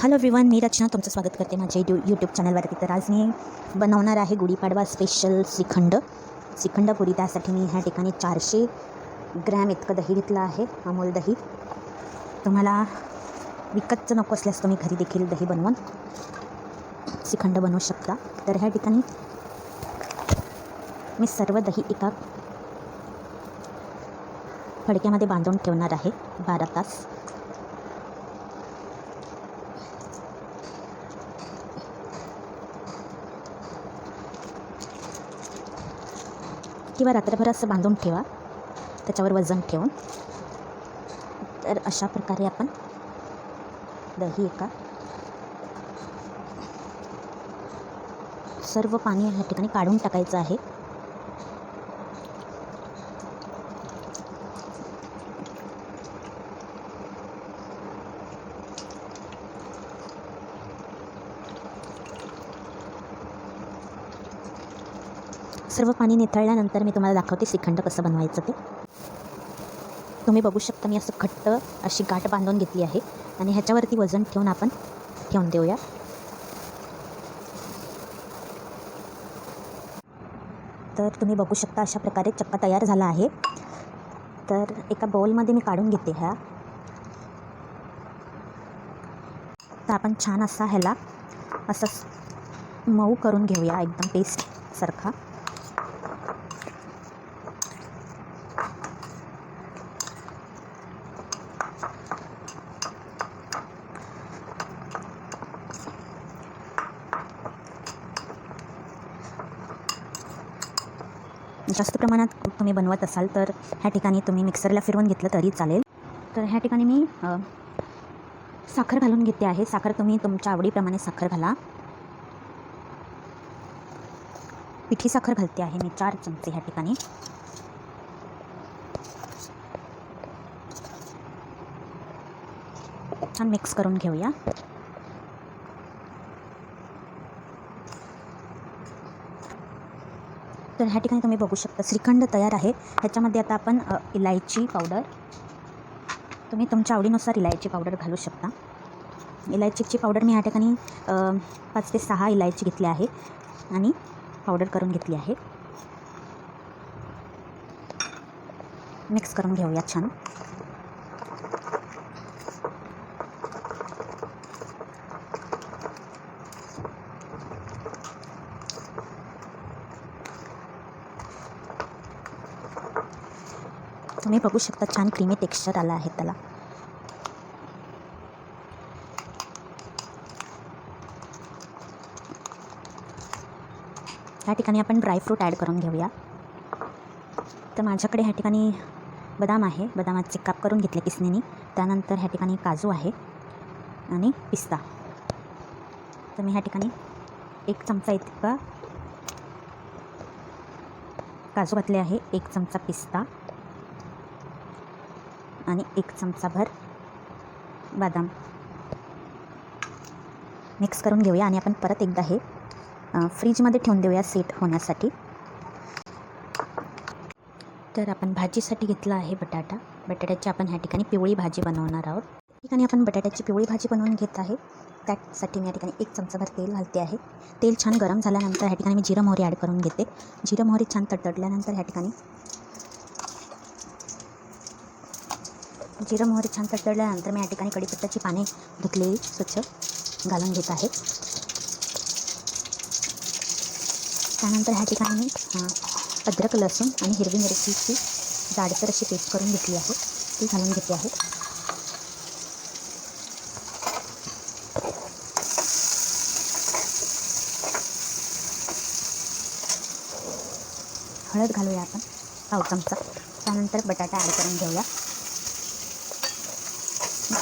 Hello everyone मी रचना तुमचं स्वागत करते माझ्या यू यूट्यूब चॅनलवरती तर आज मी बनवणार आहे गुढीपाडवा स्पेशल श्रीखंड. श्रीखंड पुरी त्यासाठी मी ह्या ठिकाणी चारशे ग्रॅम इतकं दही घेतलं आहे अमूल दही. तुम्हाला विकतचं नको असल्यास तुम्ही घरी देखील दही बनवून श्रीखंड बनवू शकता. तर ह्या ठिकाणी मी सर्व दही एका फडक्यामध्ये बांधून ठेवणार आहे बारा तास. किंवा रात्रभर असं बांधून ठेवा. त्याच्यावर वजन ठेवून. तर अशा प्रकारे आपण दही एका सर्व पाणी ह्या ठिकाणी काढून टाकायचं आहे. सर्व पाणी निथळल्यानंतर मी तुम्हाला दाखवते श्रीखंड कसं बनवायचं ते. तुम्ही बघू शकता मी असं घट्ट अशी गाठ बांधून घेतली आहे. आणि ह्याच्यावरती वजन ठेवून आपण ठेवून देऊया. तर तुम्ही बघू शकता अशा प्रकारे चक्का तयार झाला आहे. तर एका बाउलमध्ये मी काढून घेते ह्या तर आपण छान असा ह्याला असं मऊ करून घेऊया एकदम पेस्ट सारखा. जास्त प्रमाणात तुम्ही बनवत असाल तर ह्या ठिकाणी तुम्ही मिक्सरला फिरवून घेतलं तरी चालेल. तर ह्या ठिकाणी मी साखर घालून घेते आहे. साखर तुम्ही तुमच्या आवडीप्रमाणे साखर घाला. पिठी साखर घालते आहे मी चार चमचे ह्या ठिकाणी. छान मिक्स करून घेऊया. तर ह्या ठिकाणी तुम्ही बघू शकता. श्रीखंड तयार आहे. ह्याच्यामध्ये आता आपण इलायची पावडर तुम्ही तुमच्या आवडीनुसार इलायची पावडर घालू शकता. इलायचीची पावडर मी ह्या ठिकाणी पाच ते सहा इलायची घेतली आहे आणि पावडर करून घेतली आहे. मिक्स करून घेऊया छान. तुम्ही बघू शकता छान क्रीमी टेक्स्चर आला आहे त्याला. ह्या ठिकाणी आपण ड्रायफ्रूट ॲड करून घेऊया. तर माझ्याकडे ह्या ठिकाणी बदाम आहे. बदामाचे काप करून घेतले किसणीने त्यानंतर ह्या ठिकाणी काजू आहे आणि पिस्ता. तर मी ह्या ठिकाणी एक चमचा इतका काजू घातले आहे. एक चमचा पिस्ता. आणि एक चमचाभर बदाम. मिक्स करून घेऊया आणि आपण परत एकदा हे फ्रीजमध्ये ठेवून देऊया सेट होण्यासाठी. तर आपण भाजीसाठी घेतला आहे बटाटा. बटाट्याची आपण ह्या ठिकाणी पिवळी भाजी बनवणार आहोत. या ठिकाणी आपण बटाट्याची पिवळी भाजी बनवून घेत आहे. त्यासाठी मी या ठिकाणी एक चमचाभर तेल घालते आहे. तेल छान गरम झाल्यानंतर ह्या ठिकाणी मी जिरं मोहरी ॲड करून घेते. जिरं मोहरी छान तडतडल्यानंतर ह्या ठिकाणी जिरं मोहरी छान तडतडल्यानंतर मी या ठिकाणी कडीपत्त्याची पाने धुतलेली स्वच्छ घालून घेत आहे. त्यानंतर ह्या ठिकाणी मी अद्रक लसूण आणि हिरवी मिरचीची जाडसर अशी पेस्ट करून घेतली आहे. ती घालून घेतली आहे. हळद घालूया आपण पाव चमचा. त्यानंतर बटाटा ॲड करून घेऊया.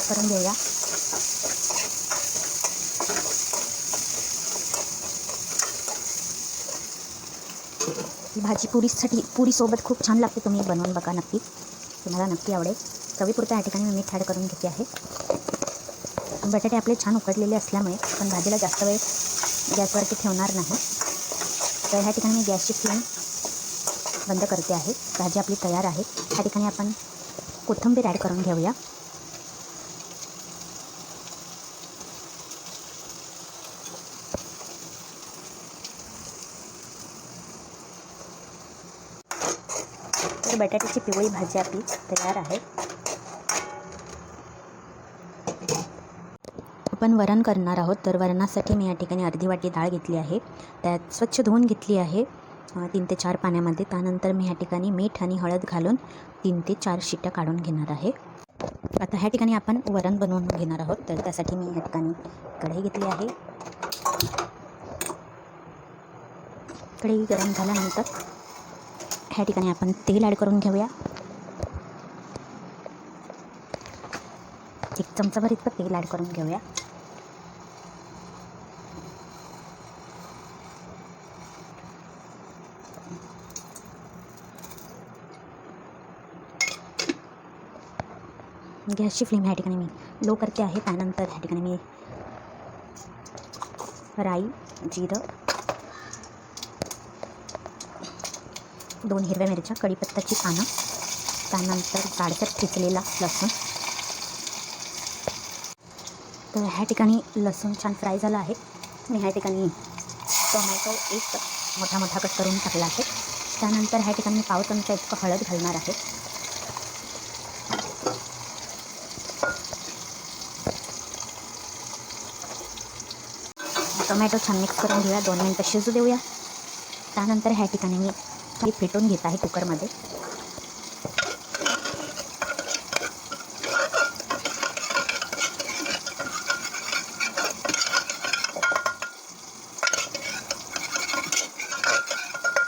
करून घेऊया. ही भाजी पुरीसाठी पुरीसोबत खूप छान लागते तुम्ही बनवून बघा नक्की. तुम्हाला नक्की आवडेल. चवीपुरत्या या ठिकाणी मी मीठ ॲड करून घेते आहे. बटाटे आपले छान उकडलेले असल्यामुळे आपण भाजीला जास्त वेळ गॅसवरती ठेवणार नाही. तर ह्या ठिकाणी मी गॅसची फ्लेम बंद करते आहे. भाजी आपली तयार आहे. ह्या ठिकाणी आपण कोथिंबीर ॲड करून घेऊया. तर बटाट्याची पिवळी भाजी आपली तयार आहे. आपण वरण करणार आहोत. तर वरणासाठी मी या ठिकाणी अर्धी वाटी डाळ घेतली आहे. त्यात स्वच्छ धुवून घेतली आहे. तीन ते चार पाण्यामध्ये. त्यानंतर मी ह्या ठिकाणी मीठ आणि हळद घालून तीन ते चार शिट्या काढून घेणार आहे. आता ह्या ठिकाणी आपण वरण बनवून घेणार आहोत. तर त्यासाठी मी ह्या ठिकाणी कढई घेतली आहे. कढई गरम झाल्यानंतर ह्या ठिकाणी आपण तेल ॲड करून घेऊया. एक चमचाभर इतकं तेल ॲड करून घेऊया. गॅसची फ्लेम ह्या ठिकाणी मी लो करते आहे. त्यानंतर ह्या ठिकाणी मी राई जिरं दोन हिरव्या मिरच्या कढीपत्ताची पानं त्यानंतर जाडसर ठिचलेला लसूण. तर ह्या ठिकाणी लसूण छान फ्राय झालं आहे. मी ह्या ठिकाणी टोमॅटो एक मोठा मोठा कट करून टाकला आहे. त्यानंतर ह्या ठिकाणी मी पाव चमचा इतकं हळद घालणार आहे. टोमॅटो छान मिक्स करून घेऊया. दोन मिनटं शिजू देऊया. त्यानंतर ह्या ठिकाणी मी हे फेटून घेत आहे कुकरमध्ये.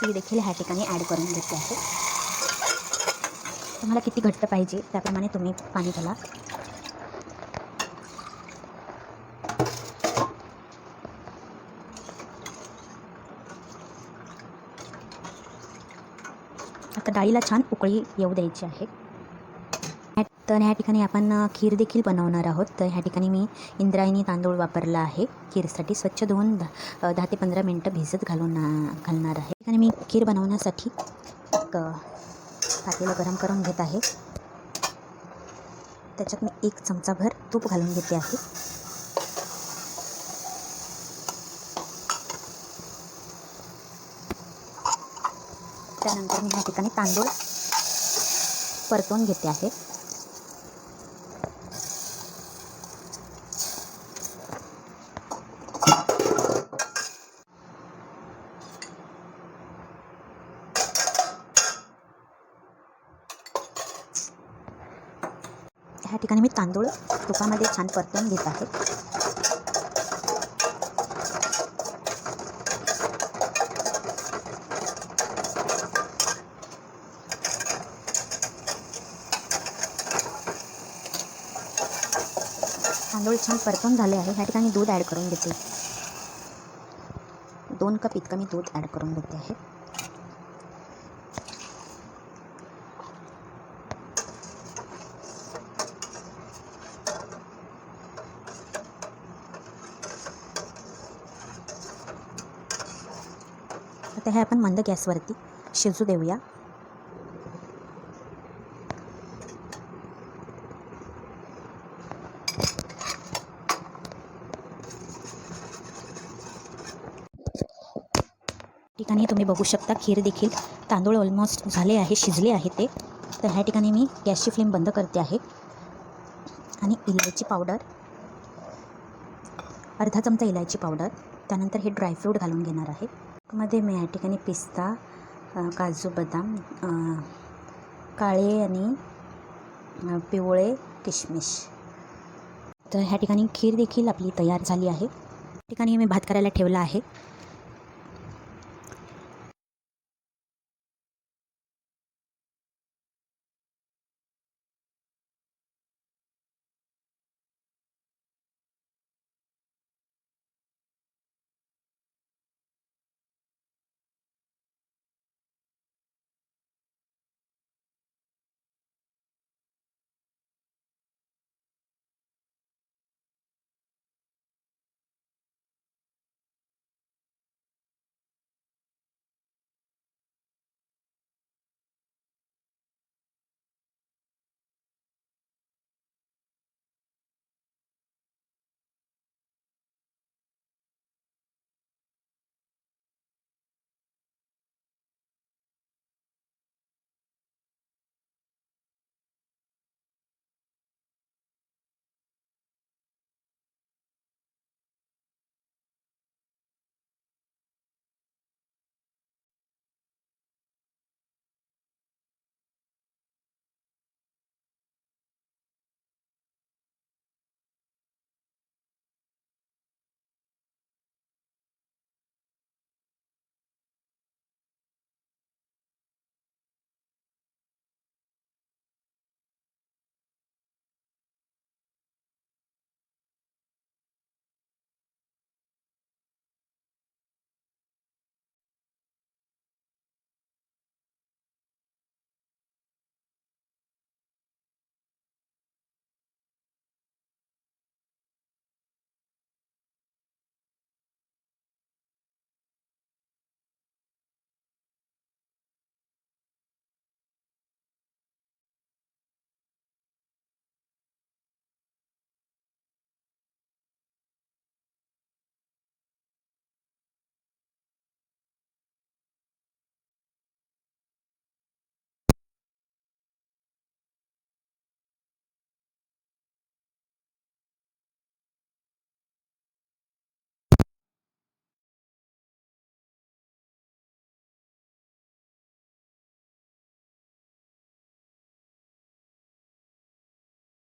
ती देखील ह्या ठिकाणी ॲड करून घेतली आहे. तुम्हाला किती घट्ट पाहिजे त्याप्रमाणे तुम्ही पाणी घाला. आता डाळीला छान उकळी येऊ द्यायची आहे. ह्या- तर ह्या ठिकाणी आपण खीर देखील बनवणार आहोत. तर ह्या ठिकाणी मी इंद्रायणी तांदूळ वापरला आहे. खीरसाठी स्वच्छ धुवून द- दहा ते पंधरा मिनटं भिजत घालून घालणार आहे. ठिकाणी मी खीर बनवण्यासाठी एक पातेलं गरम करून घेत आहे. त्याच्यात मी एक चमचाभर तूप घालून घेते आहे. त्यानंतर मी ह्या ठिकाणी तांदूळ परतून घेते आहे. ह्या ठिकाणी मी तांदूळ तुपामध्ये छान परतून घेत आहे. तांदूळ छान परतून झाले आहे. ह्या ठिकाणी दूध ॲड करून घेते. दोन कप इतकं मी दूध ॲड करून घेते आहे. आता हे आपण मंद गॅसवरती शिजू देऊया. ठिकाणी तुम्ही बघू शकता खीर देखील तांदूळ ऑलमोस्ट झाले आहे शिजले आहे ते. तर ह्या ठिकाणी मी गॅसची फ्लेम बंद करते आहे. आणि इलायची पावडर अर्धा चमचा इलायची पावडर त्यानंतर हे ड्रायफ्रूट घालून घेणार आहे. मध्ये मी या ठिकाणी पिस्ता काजू बदाम काळे आणि पिवळे किशमिश. तर ह्या ठिकाणी खीर देखील आपली तयार झाली आहे. ठिकाणी मी भात करायला ठेवला आहे.